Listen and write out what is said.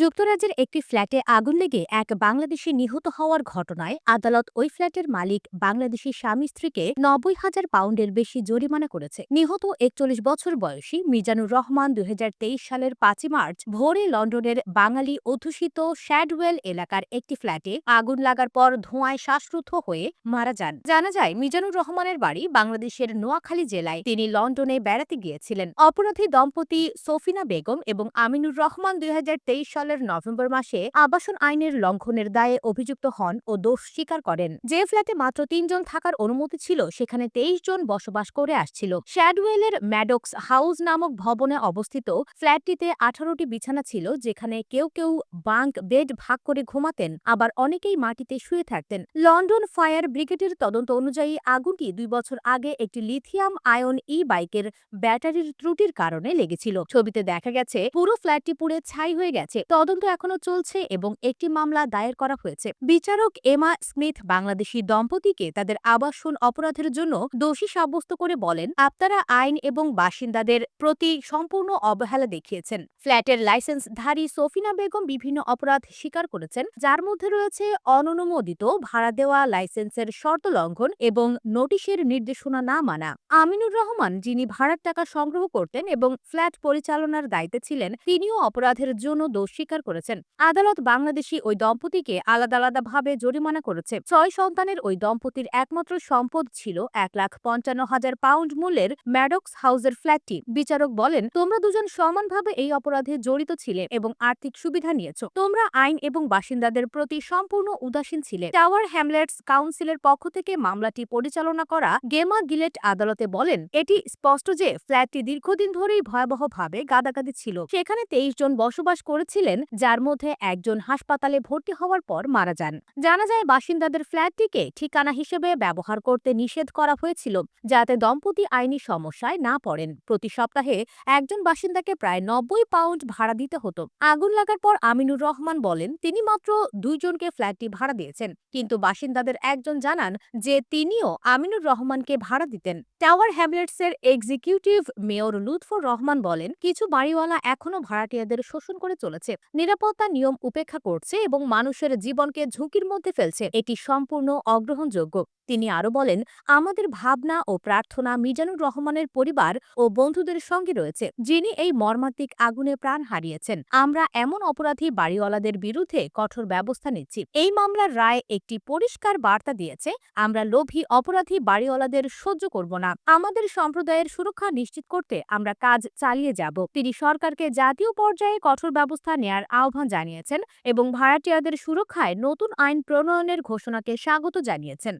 যুক্তরাজ্যের একটি ফ্ল্যাটে আগুন লেগে এক বাংলাদেশি নিহত হওয়ার ঘটনায় আদালত ওই ফ্ল্যাটের মালিক বাংলাদেশি স্বামী স্ত্রীকে নব্বই হাজার পাউন্ডের বেশি জরিমানা করেছে। নিহত একচল্লিশ বছর বয়সী মিজানুর রহমান দুই সালের পাঁচই মার্চ ভোরে লন্ডনের বাঙালি অধ্যুষিত শ্যাডওয়েল এলাকার একটি ফ্ল্যাটে আগুন লাগার পর ধোঁয়ায় শ্বাসরুদ্ধ হয়ে মারা যান। জানা যায়, মিজানুর রহমানের বাড়ি বাংলাদেশের নোয়াখালী জেলায়। তিনি লন্ডনে বেড়াতে গিয়েছিলেন। অপরাধী দম্পতি সফিনা বেগম এবং আমিনুর রহমান দুই তেইশ সালের নভেম্বর মাসে আবাসন আইনের লঙ্ঘনের দায়ে অভিযুক্ত হন ও দোষ স্বীকার করেন। যে ফ্ল্যাটে মাত্র তিনজন থাকার অনুমতি ছিল, সেখানে তেইশ জন বসবাস করে আসছিল। শ্যাডওয়েলের ম্যাডক্স হাউস নামক ভবনে অবস্থিত ফ্ল্যাটটিতে আঠারোটি বিছানা ছিল, যেখানে কেউ কেউ বাঙ্ক বেড ভাগ করে ঘুমাতেন, আবার অনেকেই মাটিতে শুয়ে থাকতেন। লন্ডন ফায়ার ব্রিগেডের তদন্ত অনুযায়ী আগুনটি দুই বছর আগে একটি লিথিয়াম আয়ন ই বাইকের ব্যাটারির ত্রুটির কারণে লেগেছিল। ছবিতে দেখা গেছে, পুরো ফ্ল্যাটটি পুড়ে ছাই হয়ে গেছে। তদন্ত এখনও চলছে এবং একটি মামলা দায়ের করা হয়েছে। বিচারক এমা স্মিথ বাংলাদেশি দম্পতিকে তাদের আবাসন অপরাধের জন্য দোষী সাব্যস্ত করে বলেন, আপনারা আইন এবং বাসিন্দাদের প্রতি সম্পূর্ণ অবহেলা দেখিয়েছেন। ফ্ল্যাটের লাইসেন্সধারী সফিনা বেগম বিভিন্ন অপরাধ স্বীকার করেছেন, যার মধ্যে রয়েছে অননুমোদিত, ভাড়া দেওয়া লাইসেন্সের শর্ত লঙ্ঘন এবং নোটিশের নির্দেশনা না মানা। আমিনুর রহমান, যিনি ভাড়ার টাকা সংগ্রহ করতেন এবং ফ্ল্যাট পরিচালনার দায়িত্বে ছিলেন, তিনিও অপরাধের জন্য দোষ স্বীকার করেছেন। আদালত বাংলাদেশি ওই দম্পতিকে আলাদা আলাদাভাবে জরিমানা করেছে। ছয় সন্তানের ওই দম্পতির একমাত্র সম্পদ ছিল এক লাখ পঞ্চান্ন হাজার পাউন্ড মূল্যের ম্যাডক্স হাউসের ফ্ল্যাটটি। বিচারক বলেন, তোমরা দুজন সমানভাবে এই অপরাধে জড়িত ছিলে এবং আর্থিক সুবিধা নিয়েছ। তোমরা আইন এবং বাসিন্দাদের প্রতি সম্পূর্ণ উদাসীন ছিলে। টাওয়ার হ্যামলেটস কাউন্সিলের পক্ষ থেকে মামলাটি পরিচালনা করা গেমা গিলেট আদালতে বলেন, এটি স্পষ্ট যে ফ্ল্যাটটি দীর্ঘদিন ধরেই ভয়াবহভাবে গাদাগাদি ছিল। সেখানে তেইশ জন বসবাস করেছিলেন যার মধ্যে একজন হাসপাতালে ভর্তি হওয়ার পর মারা যান। জানা যায় বাসিন্দাদের ফ্ল্যাটটিকে ঠিকানা হিসেবে ব্যবহার করতে নিষেধ করা হয়েছিল, যাতে দম্পতি আইনি সমস্যায় না পড়েন। প্রতি সপ্তাহে একজন বাসিন্দাকে প্রায় নব্বই পাউন্ড ভাড়া দিতে হতো। আগুন লাগার পর আমিনুর রহমান বলেন, তিনি মাত্র দুইজনকে ফ্ল্যাটটি ভাড়া দিয়েছেন, কিন্তু বাসিন্দাদের একজন জানান যে তিনিও আমিনুর রহমানকে ভাড়া দিতেন। টাওয়ার হ্যামলেটসের এক্সিকিউটিভ মেয়র লুৎফর রহমান বলেন, কিছু বাড়িওয়ালা এখনও ভাড়াটিয়াদের শোষণ করে চলেছে নিরাপত্তা নিয়ম উপেক্ষা করছে এবং মানুষের জীবনকে ঝুঁকির মধ্যে ফেলছে। এটি সম্পূর্ণ অগ্রহণযোগ্য। তিনি আরও বলেন, আমাদের ভাবনা ও প্রার্থনা মিজানুর রহমানের পরিবার ও বন্ধুদের সঙ্গে রয়েছে, যিনি এই মর্মান্তিক আগুনে প্রাণ হারিয়েছেন। আমরা এমন অপরাধী বাড়িওয়ালাদের বিরুদ্ধে কঠোর ব্যবস্থা নিচ্ছি। এই মামলার রায় একটি পরিষ্কার বার্তা দিয়েছে, আমরা লোভী অপরাধী বাড়িওয়ালাদের সহ্য করব না। আমাদের সম্প্রদায়ের সুরক্ষা নিশ্চিত করতে আমরা কাজ চালিয়ে যাব। তিনি সরকারকে জাতীয় পর্যায়ে কঠোর ব্যবস্থা নেয়ার আহ্বান জানিয়েছেন এবং ভাড়াটিয়াদের সুরক্ষায় নতুন আইন প্রণয়নের ঘোষণাকে স্বাগত জানিয়েছেন।